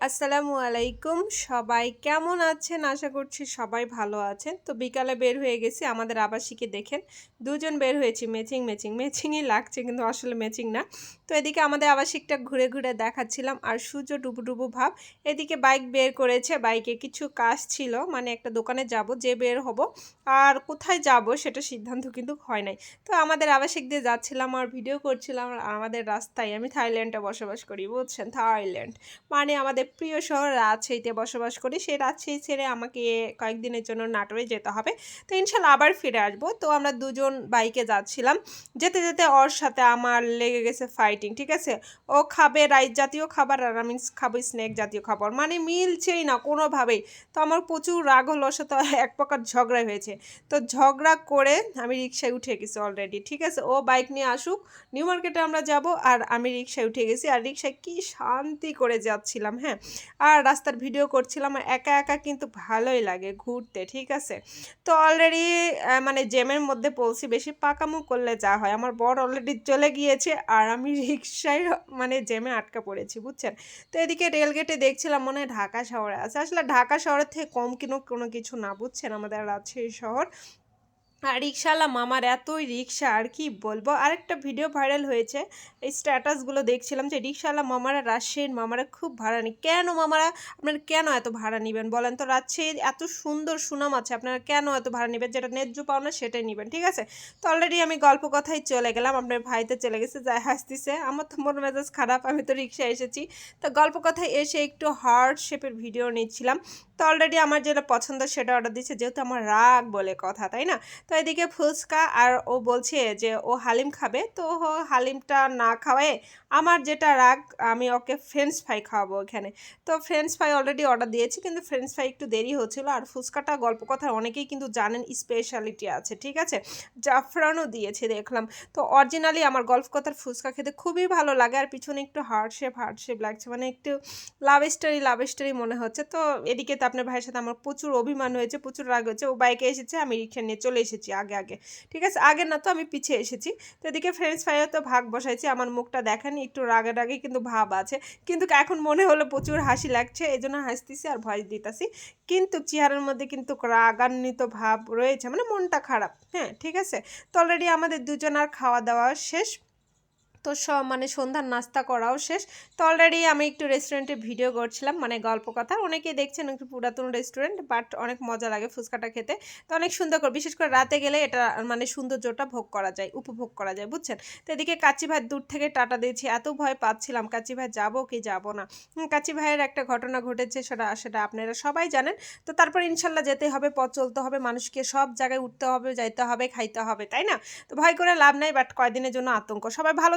আসসালামু আলাইকুম। সবাই কেমন আছেন? আশা করছি সবাই ভালো আছেন। তো বিকালে বের হয়ে গেছি, আমাদের আবাসিকে দেখেন। দুজন বের হয়েছি ম্যাচিং ম্যাচিং ম্যাচিংই লাগছে কিন্তু আসলে ম্যাচিং না। তো এদিকে আমাদের আবাসিকটা ঘুরে ঘুরে দেখাচ্ছিলাম আর সূর্য ডুবু ডুবু ভাব। এদিকে বাইক বের করেছে বাইকে কিছু কাজ ছিল মানে একটা দোকানে যাব, যে বের হব আর কোথায় যাব সেটা সিদ্ধান্ত কিন্তু হয় নাই। তো আমাদের আবাসিক দিয়ে যাচ্ছিলাম আর ভিডিও করছিলাম, আর আমাদের রাস্তায় আমি থাইল্যান্ডে বসবাস করি, বুঝছেন? থাইল্যান্ড মানে আমাদের প্রিয় শহর রাজশাহীতে বসবাস করি। সেই রাজশাহী ছেড়ে আমাকে কয়েকদিনের জন্য নাটোরে যেতে হবে। তো ইনশাল্লাহ আবার ফিরে আসব। তো আমরা দুজন বাইকে যাচ্ছিলাম। যেতে যেতে ওর সাথে আমার লেগে গেছে ফাইটিং ঠিক আছে? ও খাবে রাইস জাতীয় খাবার আর আমি খাব স্ন্যাক জাতীয় খাবার। মানে মিলছেই না কোনোভাবেই। তো আমার প্রচুর রাগ হলো ওর সাথে এক প্রকার ঝগড়া হয়েছে। তো ঝগড়া করে আমি রিক্সায় উঠে গেছি অলরেডি ঠিক আছে? ও বাইক নিয়ে আসুক নিউ মার্কেটে আমরা যাব আর আমি রিক্সায় উঠে গেছি। আর রিক্সায় কি শান্তি করে যাচ্ছিলাম হ্যাঁ? আর রাস্তার ভিডিও করছিলাম একা একা কিন্তু ভালোই লাগে ঘুরতে, ঠিক আছে? তো অলরেডি মানে জ্যামের মধ্যে পড়ছি বেশি পাকামু করলে যা হয়। আমার বর অলরেডি চলে গিয়েছে আর আমি রিক্সায় মানে জ্যামে আটকা পড়েছি, বুঝছেন? তো এদিকে রেলগেটে দেখছিলাম, মনে হয় ঢাকা শহরে আছে। আসলে ঢাকা শহরের থেকে কম কিনো কোনো কিছু না, বুঝছেন? আমাদের রাজশাহী শহর আর রিক্সাওয়ালা মামার এতই রিক্সা আর কি বলব? আরেকটা ভিডিও ভাইরাল হয়েছে। এই স্ট্যাটাসগুলো দেখছিলাম যে রিক্সাওয়ালা মামারা রাজশাহীর মামারা খুব ভাড়া নেই কেন মামারা, আপনারা কেন এত ভাড়া নেবেন বলেন তো? রাজশাহীর এত সুন্দর সুনাম আছে, আপনারা কেন এত ভাড়া নেবেন? যেটা ন্যায্য পাওনা সেটাই নেবেন, ঠিক আছে? তো অলরেডি আমি গল্প কথাই চলে গেলাম, আপনার ভাইতে চলে গেছে, যাই হাসতিছে। আমার তো মন মেজাজ খারাপ, আমি তো রিক্সা এসেছি। তো গল্প কথায় এসে একটু হার্ড শেপের ভিডিও নিচ্ছিলাম। তো অলরেডি আমার যেটা পছন্দ সেটা অর্ডার দিচ্ছে, যেহেতু আমার রাগ বলে কথা, তাই না? তো এদিকে ফুচকা আর ও বলছে যে ও হালিম খাবে। তো ও হালিমটা না খাওয়ায় আমার যেটা রাগ, আমি ওকে ফ্রেঞ্চ ফ্রাই খাওয়াবো এখানে তো ফ্রেঞ্চ ফ্রাই অলরেডি অর্ডার দিয়েছি, কিন্তু ফ্রেঞ্চ ফ্রাই একটু দেরি হচ্ছিল। আর ফুচকাটা গল্প কথা অনেকেই কিন্তু জানেন স্পেশালিটি আছে, ঠিক আছে? জাফরানও দিয়েছে, দেখলাম। তো অরিজিনালি আমার গল্প কথার ফুচকা খেতে খুবই ভালো লাগে, আর পিছনে একটু হার্ট শেপ হার্ট শেপ লাগছে। মানে একটু লাভ স্টোরি লাভ স্টোরি মনে হচ্ছে। তো এদিকে তো আপনার ভাইয়ের সাথে আমার প্রচুর অভিমান হয়েছে, প্রচুর রাগ হয়েছে। ও বাইকে এসেছে, আমি রিক্সা নিয়ে চলে এসেছি। আগে আগে। ঠিক আছে? আগে না তো আমি পিছিয়ে এসেছি। তো এদিকে ফ্রেঞ্চ ফ্রাইও তো ভাগ বসাইছি, আমার মুখটা দেখেনি, একটু রাগে রাগে কিন্তু ভাব আছে। কিন্তু এখন মনে হলো প্রচুর হাসি লাগছে এই জন্য হাসতেছি আর ভয় দিতেছি। কিন্তু চেহারার মধ্যে কিন্তু রাগান্বিত ভাব রয়েছে মানে মনটা খারাপ। হ্যাঁ ঠিক আছে? তো অলরেডি আমাদের দুজনার খাওয়া দাওয়া শেষ। তো মানে সন্ধ্যার নাস্তা করাও শেষ। তো অলরেডি আমি একটু রেস্টুরেন্টে ভিডিও করছিলাম মানে গল্প কথা। অনেকেই দেখছেন একটু পুরাতন রেস্টুরেন্ট বাট অনেক মজা লাগে ফুচকাটা খেতে। তো অনেক সুন্দর করে, বিশেষ করে রাতে গেলে এটা মানে সৌন্দর্যটা ভোগ করা যায়, উপভোগ করা যায়, বুঝছেন? তো এদিকে কাচি ভাই দূর থেকে টাটা দিয়েছি। এত ভয় পাচ্ছিলাম কাচি ভাই যাব কি যাব না? কাচি ভাইয়ের একটা ঘটনা ঘটেছে, সেটা সেটা আপনারা সবাই জানেন। তো তারপর ইনশাল্লাহ যেতে হবে, পথ চলতে হবে, মানুষকে সব জায়গায় উঠতে হবে, যাইতে হবে, খাইতে হবে, তাই না? তো ভয় করে লাভ নাই বাট কয়দিনের জন্য আতঙ্ক। সবাই ভালো